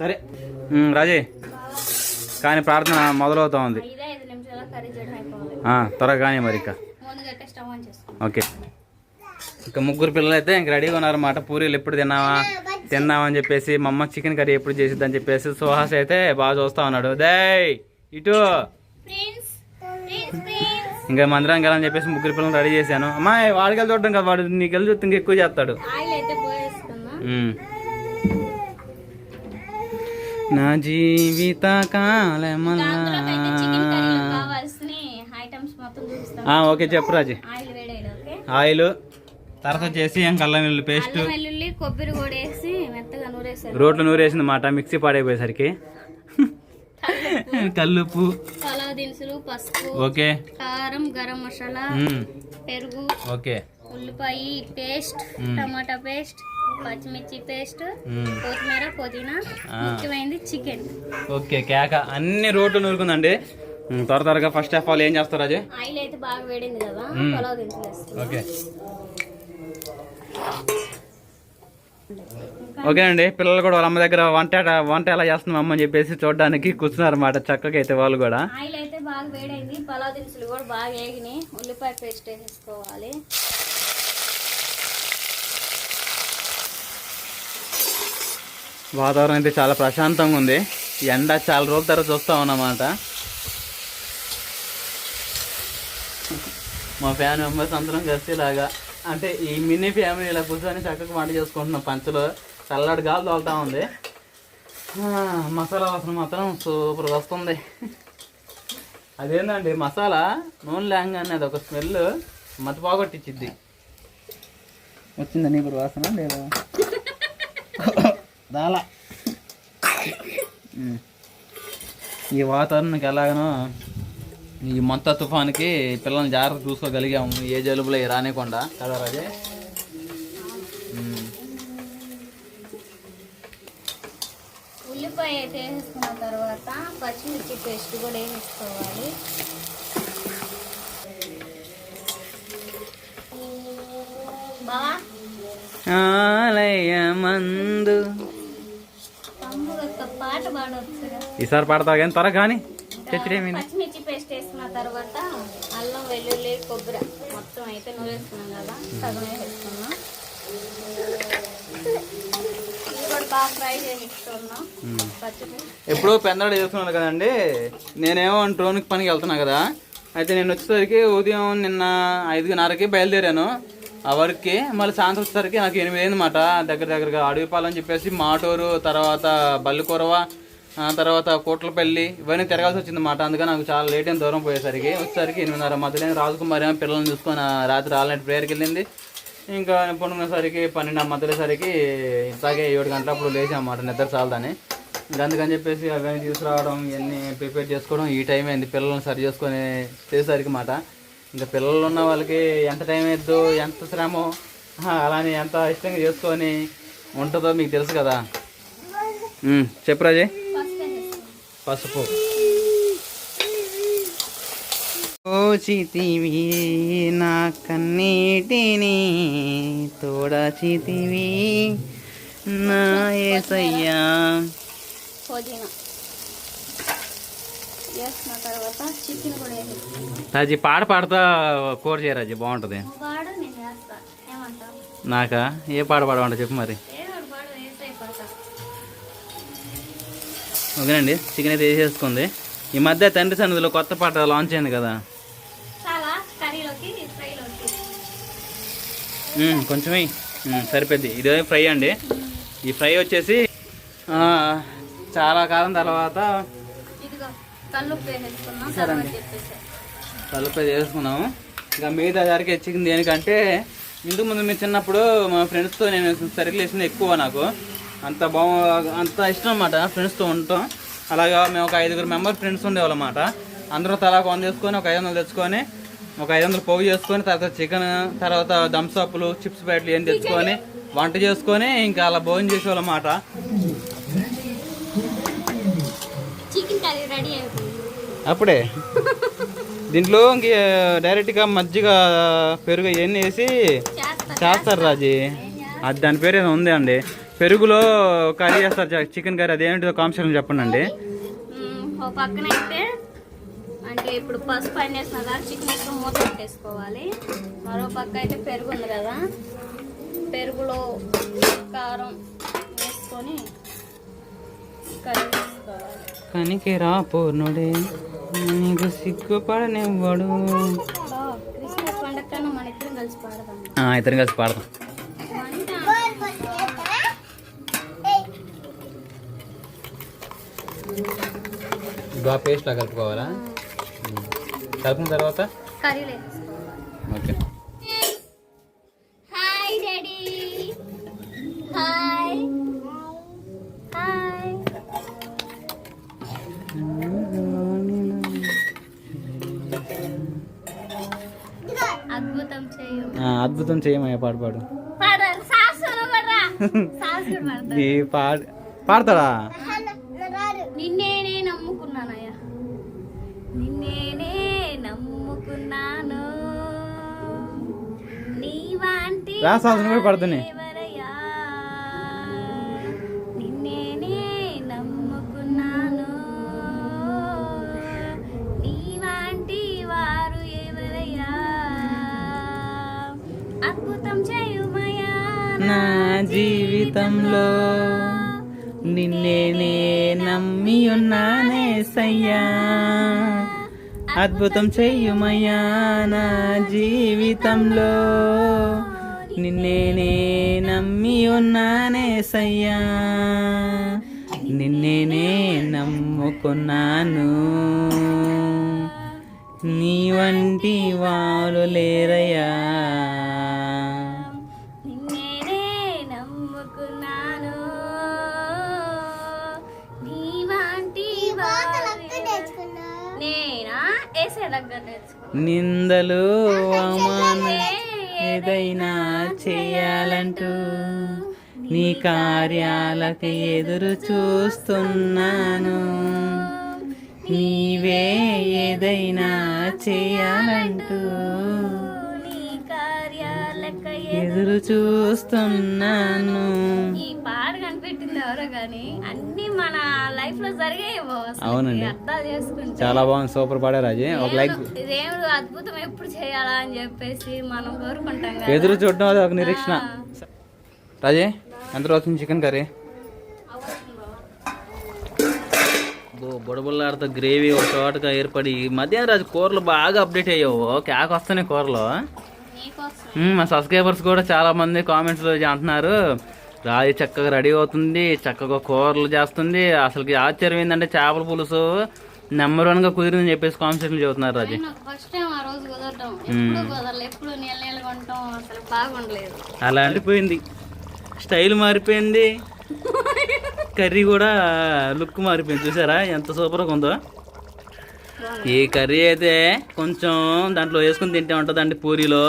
సరే. రాజే కానీ ప్రార్థన మొదలవుతా ఉంది. త్వరగా కానీ మరి ఇక. ఓకే. ఇక ముగ్గురు పిల్లలు అయితే ఇంక రెడీగా ఉన్నారన్నమాట పూరీలు ఎప్పుడు తిన్నావా? తిన్నావా అని చెప్పేసి మా అమ్మ చికెన్ కర్రీ ఎప్పుడు చేసిద్ది అని చెప్పేసి సుహాస్ అయితే బాగా చూస్తా ఉన్నాడు. దయ్ ఇటు. ఇంకా మందిరం వెళ్ళని చెప్పేసి ముగ్గురు పిల్లలు రెడీ చేశాను. అమ్మా వాడికి వెళ్ళి చూడడం కదా వాడు నీకు వెళ్ళి చూస్తే ఇంకా ఎక్కువ చేస్తాడు ఆయిల్ అయితే పోయేసుకున్నా ఉమ్. నా జీవిత కాలమల్లా ఓకే చెప్పు రాజీ. ఆయిల్ తర్వాత వచ్చేసి ఇంకా అల్లం వెల్లుల్లి పేస్ట్. వెల్లుల్లి కొబ్బరి కూడా వేసి మెత్తగా నూరేసాను. రోడ్లు నూరేసింది మాట మిక్సీ పాడైపోయేసరికి. కల్లుప్పు. పలావ్ దినుసులు పసుపు ఓకే. కారం గరం మసాలా పెరుగు ఓకే. ఉల్లిపాయ పేస్ట్ టమాటా పేస్ట్ పచ్చిమిర్చి పేస్ట్ కొత్తిమీర పుదీనా. ముఖ్యమైనది చికెన్. ఓకే కేక. అన్ని రోడ్లు నూరుకుందండి. త్వర త్వరగా ఫస్ట్ ఆఫ్ ఆల్ ఏం చేస్తారు రాజు ఆయిల్ అయితే బాగా వేడింది కదా. Pulao okay okay. అండి పిల్లలు కూడా వాళ్ళ అమ్మ దగ్గర వంట వంట ఎలా చేస్తున్నాం అమ్మ అని చెప్పేసి చూడడానికి కూర్చున్నారు అన్నమాట చక్కగా అయితే వాళ్ళు కూడా. ఆయిల్ అయితే బాగా వేడైంది పలావ్ దినుసులు కూడా బాగా వేగినాయి. ఉల్లిపాయ పేస్ట్ వేసేసుకోవాలి. వాతావరణం అయితే చాలా ప్రశాంతంగా ఉంది. ఎండ చాలా రోజుల తర్వాత చూస్తాం అన్నమాట మా ఫ్యాన్ మెంబర్స్ అందరం కలిసి ఇలాగా అంటే ఈ మినీ ఫ్యామిలీ ఇలా కూర్చొని చక్కగా వంట చేసుకుంటున్నాం. పంచలో చల్లటి గాలి తోలుతా ఉంది. మసాలా వాసన మాత్రం సూపర్ వస్తుంది. అదేందండి మసాలా నూనె లేంగానే అది ఒక స్మెల్ మత పోగొట్టించిద్ది వచ్చిందని ఇప్పుడు వాసన లేదా? దాలా ఉమ్. ఈ వాతావరణానికి ఎలాగనో ఈ మొత్త తుఫాన్కి పిల్లల్ని జాగ్రత్త చూసుకోగలిగాము. ఏ జలుబులు అవి రానికుండా కదా రాజే. ఉల్లిపాయ అయితే వేసేసుకున్న తర్వాత పచ్చిమిర్చి పేస్ట్ కూడా వేసేసుకోవాలి బావా? ఆలయమందు తమ్ముడు ఒక పాట పాడవచ్చు ఈసారి పడతావు కానీ త్వరగా కానీ చచ్చిడేమైంది పచ్చిమిర్చి పేస్ట్ వేసుకున్న తర్వాత అల్లం వెల్లుల్లి కొబ్బరి మొత్తం అయితే నూరేసుకున్నాం కదా సగం వేసేసుకున్నాం. ఎప్పుడో పెందడు చేసుకున్నాను కదండి నేనేమో డ్రోన్కి పనికి వెళ్తున్నా కదా అయితే నేను వచ్చేసరికి ఉదయం నిన్న ఐదున్నరకి బయలుదేరాను. ఆ వర్క్కి మళ్ళీ సాయంత్రం వచ్చేసరికి నాకు ఎనిమిది అయిందన్నమాట దగ్గర దగ్గరగా అడవిపాలెం అని చెప్పేసి మాటూరు తర్వాత బల్లికొరవ తర్వాత కోట్లపల్లి ఇవన్నీ తిరగాల్సి వచ్చిందన్నమాట. అందుకని నాకు చాలా లేట్ అయిన దూరం పోయేసరికి వచ్చేసరికి ఎనిమిదిన్నర మధ్యలో రాజకుమారి ఏమో పిల్లల్ని చూసుకొని రాత్రి ఆల్నైట్ ప్రేయర్కి వెళ్ళింది. ఇంకా పండుకునేసరికి పన్నెండు మధ్యలేసరికి ఇట్లాగే ఏడు గంటల అప్పుడు లేచామన్నమాట నిద్ర చాలదని ఇంకా అందుకని చెప్పేసి అవన్నీ తీసుకురావడం ఇవన్నీ ప్రిపేర్ చేసుకోవడం ఈ టైం అయింది. పిల్లల్ని సరి చేసుకొని చేసేసరికి మాట. ఇంకా పిల్లలు ఉన్న వాళ్ళకి ఎంత టైం అయిద్దో ఎంత శ్రమో అలానే ఎంత ఇష్టంగా చేసుకొని ఉంటుందో మీకు తెలుసు కదా. ఉమ్, చెప్పు రాజే. చితివి పసుపు ఓచితివి నా కన్నీటిని తోడచితివి నా ఏసయ్యా. పుదీనా వేసుకున్న తర్వాత చికెన్ కూడా వేసేసుకున్నాం రాజీ పాట పాడుతా కూర చేయరాజీ బాగుంటుంది. పాడు నాకా? ఏ పాట పాడమంట చెప్పు మరి. పాడు ఓకేనండి చికెన్ అయితే వేసేసుకుంది. ఈ మధ్య తండ్రి సన్నిధిలో కొత్త పాట లాంచ్ అయింది కదా. చాలా కర్రీలోకి ఫ్రైలోకి. మ్మ్, కొంచెం వెయ్యి. మ్మ్, సరిపోద్ది ఇదే ఫ్రై అండి. ఈ ఫ్రై వచ్చేసి చాలా కాలం తర్వాత కల్లుప్పు వేసేసుకున్నాం సరే అండి. చేసుకున్నాము ఇంకా మిగతా దారికి ఎచ్చికింది దేనికంటే ఇంతకు ముందు మీరు చిన్నప్పుడు మా ఫ్రెండ్స్తో నేను సర్కిల్ వేసింది ఎక్కువ నాకు. అంత బాగు అంత ఇష్టం అన్నమాట ఫ్రెండ్స్తో ఉండటం. అలాగా మేము ఒక ఐదుగురు మెంబర్ ఫ్రెండ్స్ ఉండేవాళ్ళం అన్నమాట. అందరూ తలా కొంద చేసుకొని ఒక ఐదు వందలు తెచ్చుకొని ఒక ఐదు వందలు పోగు చేసుకొని తర్వాత చికెన్ తర్వాత దంసప్పులు చిప్స్ ప్యాట్లు ఏం తెచ్చుకొని వంట చేసుకొని ఇంకా అలా భోజనం చేసేవాళ్ళం రెడీ అయిపోయింది. అప్పుడే? దీంట్లో ఇంక డైరెక్ట్గా మజ్జిగ పెరుగు ఇవన్నీ వేసి చేస్తా చేస్తారు రాజీ. అది దాని పేరు ఏదో ఉంది అండి. పెరుగులో కర్రీ చేస్తారు చికెన్ కర్రీ అదేంటిదో కాంబినేషన్ చెప్పండి అండి. పక్కన అయితే అంటే ఇప్పుడు పసుపు పైన వేసిన కదా చికెన్ మూత పెట్టేసుకోవాలి. మరో పక్క అయితే పెరుగు ఉంది కదా పెరుగులో కారం వేసుకొని కనికి రా పూర్ణుడే నీకు సిగ్గుపడనివ్వడు ఇద్దరం కలిసి పాడదాం. బాగా పేస్ట్లా కలుపుకోవాలా? కలిపిన తర్వాత? ఓకే. అద్భుతం చేయమయ్యా పాడు పాడు. ఈ పాడతాడా? నిన్నేనే నమ్ముకున్నానయ్యా. నిన్నేనే నమ్ముకున్నాను. నీ వంటి కూడా పడుతున్నాయి జీవితంలో. నిన్నేనే నమ్మి ఉన్నానే సయ్యా. అద్భుతం చెయ్యుమయ్యా నా జీవితంలో. నిన్నేనే నమ్మి ఉన్నానే సయ్యా. నిన్నేనే నమ్ముకున్నాను. నీ వంటి వారు లేరయ్యా. నిందలు అవమానం ఏదైనా చేయాలంటూ నీ కార్యాలకు ఎదురు చూస్తున్నాను. నీవే ఏదైనా చేయాలంటూ నీ కార్యాలక ఎదురు చూస్తున్నాను. పాట కనిపెట్టింది ఎవరో గాని అన్ని మన లైఫ్లో జరిగేవో అవునండి. అర్థాలు చేసుకుంటే. చాలా బాగుంది. సూపర్ పాడారు రాజీ. ఒక లైక్ దేవుడు- అద్భుతం ఎప్పుడు చేయాలా అని చెప్పేసి మనం కోరుకుంటాం కదా. ఎదురు చూడడం అది ఒక నిరీక్షణ. రాజే ఎంత అవుతుంది చికెన్ కర్రీ? బుడబుల్లాడుతో గ్రేవీ ఒక చోటగా ఏర్పడి ఈ మధ్య రాజు కూరలు బాగా అప్డేట్ అయ్యావు. కేక వస్తున్నాయి కూరలు. నీకోసం. మ్మ్, మా సబ్స్క్రైబర్స్ కూడా చాలా మంది కామెంట్స్లో అంటున్నారు. రాజు చక్కగా రెడీ అవుతుంది చక్కగా కూరలు చేస్తుంది. అసలుకి ఆశ్చర్యం ఏంటంటే చేపల పులుసు నెంబర్ వన్గా కుదిరిందని చెప్పేసి కామెంట్స్లు చెబుతున్నారు రాజు. అలా మారిపోయింది స్టైల్ మారిపోయింది. కర్రీ కూడా లుక్ మారిపోయింది. చూసారా? ఎంత సూపర్గా ఉందో. ఈ కర్రీ అయితే కొంచెం దాంట్లో వేసుకుని తింటే ఉంటుందండి పూరిలో.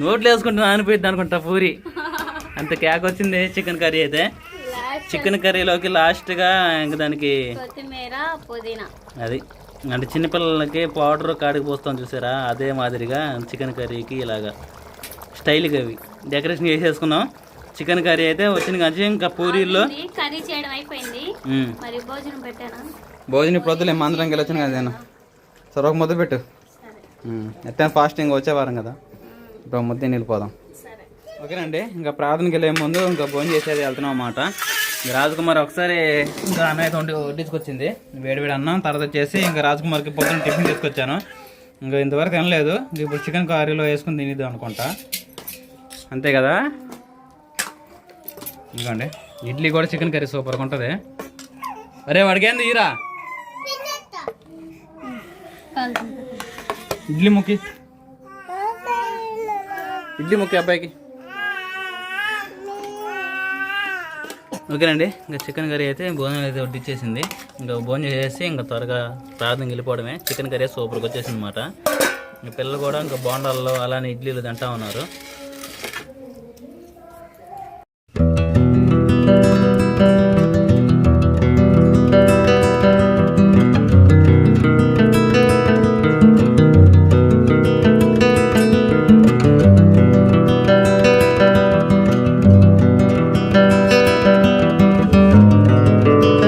నోట్లో వేసుకుంటే నానిపోయింది అనుకుంటా పూరి. అంత కేక్ వచ్చింది చికెన్ కర్రీ అయితే. చికెన్ కర్రీలోకి లాస్ట్గా ఇంక దానికి కొత్తిమీర పుదీనా. అది. అంటే చిన్నపిల్లలకి పౌడర్ కాడికి పోస్తాం చూసారా? అదే మాదిరిగా చికెన్ కర్రీకి ఇలాగా స్టైల్గా అవి డెకరేషన్ చేసేసుకున్నాం. చికెన్ కర్రీ అయితే వచ్చిన కానీ ఇంకా పూరీల్లో. కర్రీ చేయడం అయిపోయింది. మరి భోజనం పెట్టానా? భోజనం ఇప్పుడు వద్దులే మందరం వెళ్ళొచ్చాను కదా నేను. సరే ఒక ముద్ద పెట్టు. ఎట్లా ఫాస్టింగ్ వచ్చే వారం కదా. ఇప్పుడు ఒక ముద్ద వెళ్ళిపోదాం ఓకేనండి ఇంకా ప్రార్థనకి వెళ్ళే ముందు ఇంకా భోజనం చేసేది వెళ్తున్నాం అన్నమాట. ఇంకా రాజకుమార్ ఒకసారి ఇంకా వండి వడ్డించుకొచ్చింది వేడి వేడి అన్నం తర్వాత వచ్చేసి ఇంకా రాజకుమార్కి పొద్దున్న టిఫిన్ తీసుకొచ్చాను. ఇంకా ఇంతవరకు తినలేదు. ఇప్పుడు చికెన్ కర్రీలో వేసుకుని తినిద్దాం అనుకుంటా. అంతే కదా? ఇంకోండి ఇడ్లీ కూడా చికెన్ కర్రీ సూపర్గా ఉంటుంది. అరే వాడికేంది ఈరా. ఇడ్లీ ముక్కి. ఇడ్లీ ముక్కి అబ్బాయికి. ఓకేనండి ఇంకా చికెన్ కర్రీ అయితే భోజనం అయితే వడ్డిచ్చేసింది ఇంకా భోజనం చేసి ఇంకా త్వరగా ప్రార్థన వెళ్ళిపోవడమే చికెన్ కర్రీ సూపర్గా వచ్చేసింది అనమాట పిల్లలు కూడా ఇంకా బోండాల్లో అలానే ఇడ్లీలు తింటా ఉన్నారు.